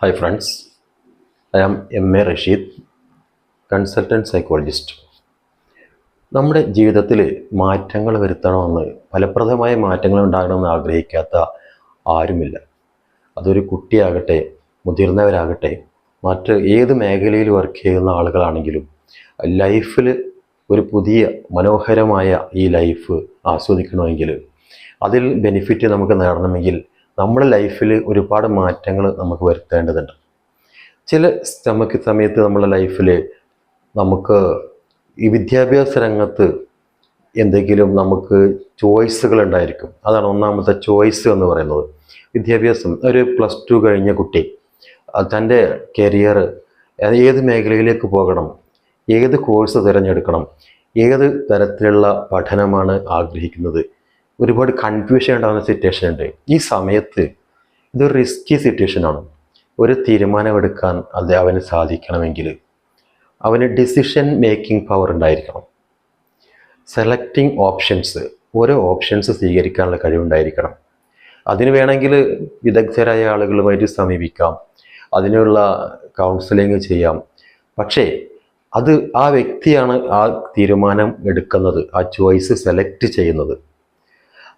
Hi friends I am M A Rashid consultant psychologist നമ്മുടെ ജീവിതത്തിൽ മാറ്റങ്ങൾ വരുത്തണമെന്ന് ഫലപ്രദമായ മാറ്റങ്ങൾ ഉണ്ടാകണമെന്ന് ആഗ്രഹിക്കാത്ത ആരുമില്ല. അതൊരു കുട്ടിയാകട്ടെ മുതിർന്നവരാകട്ടെ മറ്റ് ഏത് മേഖലയിൽ വർക്ക് ചെയ്യുന്ന ആളുകളാണെങ്കിലും ലൈഫിൽ ഒരു പുതിയ മനോഹരമായ ഈ ലൈഫ് ആസ്വദിക്കണമെങ്കിൽ അതിൽ ബെനിഫിറ്റ് നമുക്ക് നേടണമെങ്കിൽ നമ്മുടെ ലൈഫിൽ ഒരുപാട് മാറ്റങ്ങൾ നമുക്ക് വരുത്തേണ്ടതുണ്ട്. ചില നമുക്ക് സമയത്ത് നമ്മുടെ ലൈഫിൽ നമുക്ക് ഈ വിദ്യാഭ്യാസ രംഗത്ത് എന്തെങ്കിലും നമുക്ക് ചോയ്സുകൾ ഉണ്ടായിരിക്കും. അതാണ് ഒന്നാമത്തെ ചോയ്സ് എന്ന് പറയുന്നത്. വിദ്യാഭ്യാസം ഒരു പ്ലസ് ടു കഴിഞ്ഞ കുട്ടി തന്റെ കരിയർ ഏത് മേഖലയിലേക്ക് പോകണം ഏത് കോഴ്സ് തിരഞ്ഞെടുക്കണം ഏത് തരത്തിലുള്ള പഠനമാണ് ആഗ്രഹിക്കുന്നത് ഒരുപാട് കൺഫ്യൂഷൻ ഉണ്ടാകുന്ന സിറ്റുവേഷൻ ഉണ്ട്. ഈ സമയത്ത് ഇതൊരു റിസ്കി സിറ്റുവേഷനാണ് ഒരു തീരുമാനമെടുക്കാൻ അത് അവന് സാധിക്കണമെങ്കിൽ അവന് ഡിസിഷൻ മേക്കിംഗ് പവർ ഉണ്ടായിരിക്കണം. സെലക്ടിങ് ഓപ്ഷൻസ് ഓരോ ഓപ്ഷൻസ് സ്വീകരിക്കാനുള്ള കഴിവുണ്ടായിരിക്കണം. അതിന് വേണമെങ്കിൽ വിദഗ്ധരായ ആളുകളുമായിട്ട് സമീപിക്കാം. അതിനുള്ള കൗൺസിലിംഗ് ചെയ്യാം. പക്ഷേ അത് ആ വ്യക്തിയാണ് ആ തീരുമാനം എടുക്കുന്നത് ആ ചോയ്സ് സെലക്ട് ചെയ്യുന്നത്.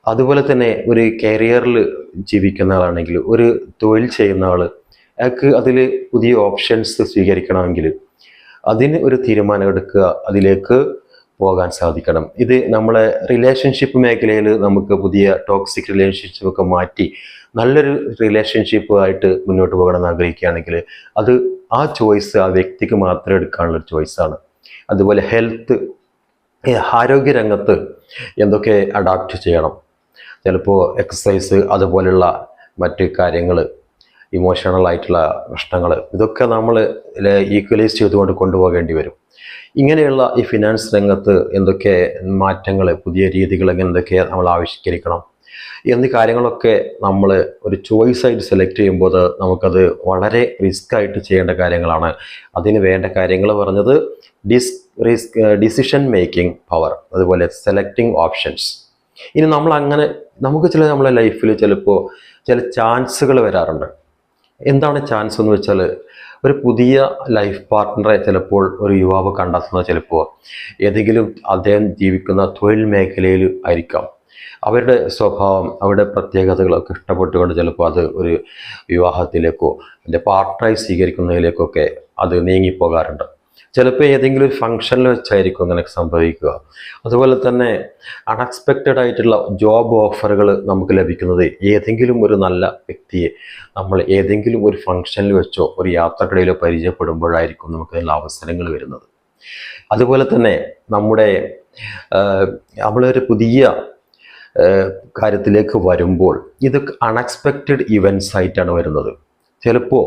അതുപോലെ തന്നെ ഒരു കരിയറിൽ ജീവിക്കുന്ന ആളാണെങ്കിൽ ഒരു തൊഴിൽ ചെയ്യുന്ന ആൾ അയാൾക്ക് അതിൽ പുതിയ ഓപ്ഷൻസ് സ്വീകരിക്കണമെങ്കിൽ അതിന് ഒരു തീരുമാനം എടുക്കുക അതിലേക്ക് പോകാൻ സാധിക്കണം. ഇത് നമ്മളെ റിലേഷൻഷിപ്പ് മേഖലയിൽ നമുക്ക് പുതിയ ടോക്സിക് റിലേഷൻഷിപ്പൊക്കെ മാറ്റി നല്ലൊരു റിലേഷൻഷിപ്പ് ആയിട്ട് മുന്നോട്ട് പോകണമെന്ന് ആഗ്രഹിക്കുകയാണെങ്കിൽ അത് ആ ചോയ്സ് ആ വ്യക്തിക്ക് മാത്രം എടുക്കാനുള്ളൊരു ചോയ്സാണ് അതുപോലെ ഹെൽത്ത് ആരോഗ്യരംഗത്ത് എന്തൊക്കെ അഡാപ്റ്റ് ചെയ്യണം. ചിലപ്പോൾ എക്സസൈസ് അതുപോലുള്ള മറ്റ് കാര്യങ്ങൾ ഇമോഷണൽ ആയിട്ടുള്ള പ്രശ്നങ്ങൾ ഇതൊക്കെ നമ്മൾ ഈക്വലൈസ് ചെയ്തുകൊണ്ട് കൊണ്ടുപോകേണ്ടി വരും. ഇങ്ങനെയുള്ള ഈ ഫിനാൻസ് രംഗത്ത് എന്തൊക്കെ മാറ്റങ്ങൾ പുതിയ രീതികൾ എന്തൊക്കെ നമ്മൾ ആവിഷ്കരിക്കണം എന്നീ കാര്യങ്ങളൊക്കെ നമ്മൾ ഒരു ചോയ്സ് ആയിട്ട് സെലക്ട് ചെയ്യുമ്പോൾ നമുക്കത് വളരെ റിസ്ക് ആയിട്ട് ചെയ്യേണ്ട കാര്യങ്ങളാണ്. അതിന് വേണ്ട കാര്യങ്ങൾ പറഞ്ഞത് this risk decision making power അതുപോലെ സെലക്ടിങ് ഓപ്ഷൻസ് ഇനി നമ്മൾ അങ്ങനെ നമുക്ക് ചില നമ്മളെ ലൈഫിൽ ചിലപ്പോൾ ചില ചാൻസുകൾ വരാറുണ്ട്. എന്താണ് ചാൻസ് എന്ന് വെച്ചാൽ ഒരു പുതിയ ലൈഫ് പാർട്ട്ണറെ ചിലപ്പോൾ ഒരു യുവാവ് കണ്ടെത്തുന്നത് ചിലപ്പോൾ ഏതെങ്കിലും അദ്ദേഹം ജീവിക്കുന്ന തൊഴിൽ മേഖലയിൽ ആയിരിക്കാം. അവരുടെ സ്വഭാവം അവരുടെ പ്രത്യേകതകളൊക്കെ ഇഷ്ടപ്പെട്ടുകൊണ്ട് ചിലപ്പോൾ അത് ഒരു വിവാഹത്തിലേക്കോ അതിന്റെ പാർട്ട്ണറായി സ്വീകരിക്കുന്നതിലേക്കൊക്കെ അത് നീങ്ങിപ്പോകാറുണ്ട്. ചിലപ്പോൾ ഏതെങ്കിലും ഒരു ഫംഗ്ഷനിൽ വെച്ചായിരിക്കും അങ്ങനെ സംഭവിക്കുക. അതുപോലെ തന്നെ അൺഎക്സ്പെക്റ്റഡ് ആയിട്ടുള്ള ജോബ് ഓഫറുകൾ നമുക്ക് ലഭിക്കുന്നത് ഏതെങ്കിലും ഒരു നല്ല വ്യക്തിയെ നമ്മൾ ഏതെങ്കിലും ഒരു ഫംഗ്ഷനിൽ വെച്ചോ ഒരു യാത്രക്കിടയിലോ പരിചയപ്പെടുമ്പോഴായിരിക്കും നമുക്ക് അതിനുള്ള അവസരങ്ങൾ വരുന്നത്. അതുപോലെ തന്നെ നമ്മുടെ നമ്മളൊരു പുതിയ കാര്യത്തിലേക്ക് വരുമ്പോൾ ഇത് അൺഎക്സ്പെക്റ്റഡ് ഇവന്റ്സ് ആയിട്ടാണ് വരുന്നത്. ചിലപ്പോൾ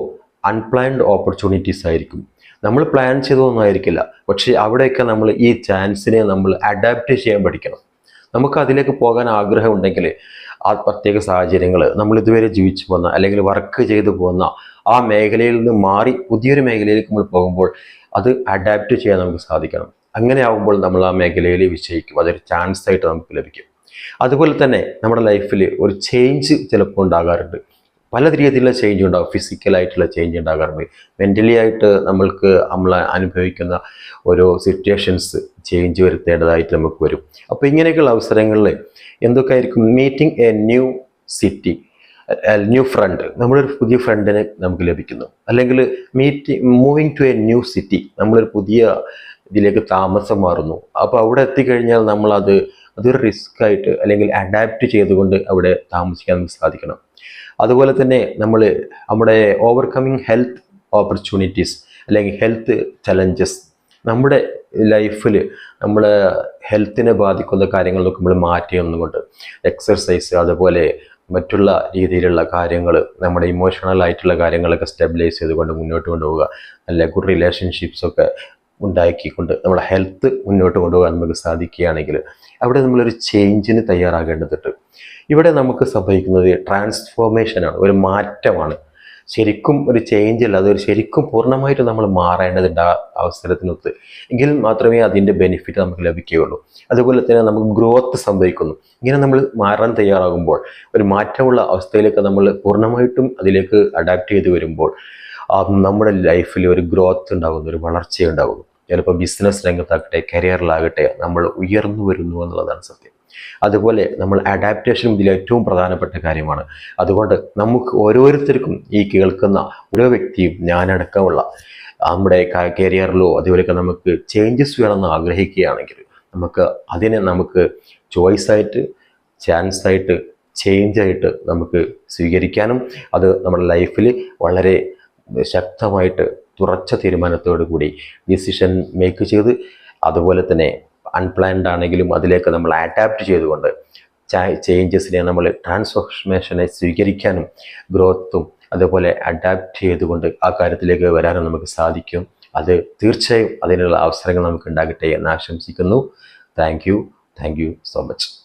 അൺപ്ലാൻഡ് ഓപ്പർച്യൂണിറ്റീസ് ആയിരിക്കും. നമ്മൾ പ്ലാൻ ചെയ്തതൊന്നായിരിക്കില്ല പക്ഷേ അവിടെയൊക്കെ നമ്മൾ ഈ ചാൻസിനെ നമ്മൾ അഡാപ്റ്റ് ചെയ്യാൻ പഠിക്കണം. നമുക്ക് അതിലേക്ക് പോകാൻ ആഗ്രഹമുണ്ടെങ്കിൽ ആ പ്രത്യേക സാഹചര്യങ്ങൾ നമ്മൾ ഇതുവരെ ജീവിച്ചു പോന്ന അല്ലെങ്കിൽ വർക്ക് ചെയ്തു പോകുന്ന ആ മേഖലയിൽ നിന്ന് മാറി പുതിയൊരു മേഖലയിലേക്ക് നമ്മൾ പോകുമ്പോൾ അത് അഡാപ്റ്റ് ചെയ്യാൻ നമുക്ക് സാധിക്കണം. അങ്ങനെ ആകുമ്പോൾ നമ്മൾ ആ മേഖലയിൽ വിജയിക്കും. അതൊരു ചാൻസ് ആയിട്ട് നമുക്ക് ലഭിക്കും. അതുപോലെ തന്നെ നമ്മുടെ ലൈഫിൽ ഒരു ചേഞ്ച് ചിലപ്പോൾ ഉണ്ടാകാറുണ്ട്. പല രീതിയിലുള്ള ചേഞ്ച് ഉണ്ടാകും ഫിസിക്കലായിട്ടുള്ള ചേഞ്ച് ഉണ്ടാകാറുണ്ട്. മെന്റലി ആയിട്ട് നമ്മൾക്ക് നമ്മൾ അനുഭവിക്കുന്ന ഓരോ സിറ്റുവേഷൻസ് ചേഞ്ച് വരുത്തേണ്ടതായിട്ട് നമുക്ക് വരും. അപ്പോൾ ഇങ്ങനെയൊക്കെയുള്ള അവസരങ്ങളിൽ എന്തൊക്കെ ആയിരിക്കും? Meeting a new city new friend നമ്മളൊരു പുതിയ ഫ്രണ്ടിനെ നമുക്ക് ലഭിക്കുന്നു. അല്ലെങ്കിൽ meeting moving to a new city നമ്മളൊരു പുതിയ ഇതിലേക്ക് താമസം മാറുന്നു. അപ്പോൾ അവിടെ എത്തിക്കഴിഞ്ഞാൽ നമ്മളത് അതൊരു റിസ്ക് ആയിട്ട് അല്ലെങ്കിൽ അഡാപ്റ്റ് ചെയ്തുകൊണ്ട് അവിടെ താമസിക്കാൻ സാധിക്കണം. അതുപോലെ തന്നെ നമ്മൾ നമ്മുടെ ഓവർകമ്മിങ് ഹെൽത്ത് ഓപ്പർച്യൂണിറ്റീസ് അല്ലെങ്കിൽ ഹെൽത്ത് ചലഞ്ചസ് നമ്മുടെ ലൈഫിൽ നമ്മൾ ഹെൽത്തിനെ ബാധിക്കുന്ന കാര്യങ്ങളൊക്കെ നമ്മൾ മാറ്റി ഒന്നുകൊണ്ട് എക്സർസൈസ് അതുപോലെ മറ്റുള്ള രീതിയിലുള്ള കാര്യങ്ങൾ നമ്മുടെ ഇമോഷണൽ ആയിട്ടുള്ള കാര്യങ്ങളൊക്കെ സ്റ്റെബിലൈസ് ചെയ്തുകൊണ്ട് മുന്നോട്ട് കൊണ്ടുപോകുക നല്ല ഗുഡ് റിലേഷൻഷിപ്സൊക്കെ ഉണ്ടാക്കിക്കൊണ്ട് നമ്മുടെ ഹെൽത്ത് മുന്നോട്ട് കൊണ്ടുപോകാൻ നമുക്ക് സാധിക്കുകയാണെങ്കിൽ അവിടെ നമ്മളൊരു ചേഞ്ചിന് തയ്യാറാകേണ്ടതുണ്ട്. ഇവിടെ നമുക്ക് സംഭവിക്കുന്നത് ട്രാൻസ്ഫോർമേഷനാണ് ഒരു മാറ്റമാണ്. ശരിക്കും ഒരു ചേഞ്ച് അല്ല അതൊരു ശരിക്കും പൂർണമായിട്ട് നമ്മൾ മാറേണ്ടതുണ്ട് ആ അവസരത്തിനൊത്ത് എങ്കിൽ മാത്രമേ അതിന്റെ ബെനിഫിറ്റ് നമുക്ക് ലഭിക്കുകയുള്ളൂ. അതുപോലെ തന്നെ നമുക്ക് ഗ്രോത്ത് സംഭവിക്കുന്നു. ഇങ്ങനെ നമ്മൾ മാറാൻ തയ്യാറാകുമ്പോൾ ഒരു മാറ്റമുള്ള അവസ്ഥയിലേക്ക് നമ്മൾ പൂർണമായിട്ടും അതിലേക്ക് അഡാപ്റ്റ് ചെയ്ത് വരുമ്പോൾ നമ്മുടെ ലൈഫിൽ ഒരു ഗ്രോത്ത് ഉണ്ടാകുന്നു ഒരു വളർച്ച ഉണ്ടാകുന്നു ചിലപ്പോൾ ബിസിനസ് രംഗത്താകട്ടെ കരിയറിലാകട്ടെ നമ്മൾ ഉയർന്നു വരുന്നു എന്നുള്ളതാണ് സത്യം. അതുപോലെ നമ്മൾ അഡാപ്റ്റേഷൻ ഇതിൽ ഏറ്റവും പ്രധാനപ്പെട്ട കാര്യമാണ്. അതുകൊണ്ട് നമുക്ക് ഓരോരുത്തർക്കും ഈ കേൾക്കുന്ന ഓരോ വ്യക്തിയും ഞാനടക്കമുള്ള നമ്മുടെ കരിയറിലോ അതുപോലെയൊക്കെ നമുക്ക് ചേഞ്ചസ് വേണമെന്ന് ആഗ്രഹിക്കുകയാണെങ്കിൽ നമുക്ക് അതിനെ നമുക്ക് ചോയ്സായിട്ട് ചാൻസായിട്ട് ചേഞ്ചായിട്ട് നമുക്ക് സ്വീകരിക്കാനും അത് നമ്മുടെ ലൈഫിൽ വളരെ ശക്തമായിട്ട് തുറച്ച തീരുമാനത്തോടു കൂടി ഡിസിഷൻ മേക്ക് ചെയ്ത് അതുപോലെ തന്നെ അൺപ്ലാൻഡ് ആണെങ്കിലും അതിലേക്ക് നമ്മൾ അഡാപ്റ്റ് ചെയ്തുകൊണ്ട് ചേഞ്ചസിനെ നമ്മൾ ട്രാൻസ്ഫോർമേഷനെ സ്വീകരിക്കാനും ഗ്രോത്തും അതുപോലെ അഡാപ്റ്റ് ചെയ്തുകൊണ്ട് ആ കാര്യത്തിലേക്ക് വരാനും നമുക്ക് സാധിക്കും. അത് തീർച്ചയായും അതിനുള്ള അവസരങ്ങൾ നമുക്ക് ഉണ്ടാകട്ടെ എന്ന് ആശംസിക്കുന്നു. Thank you thank you so much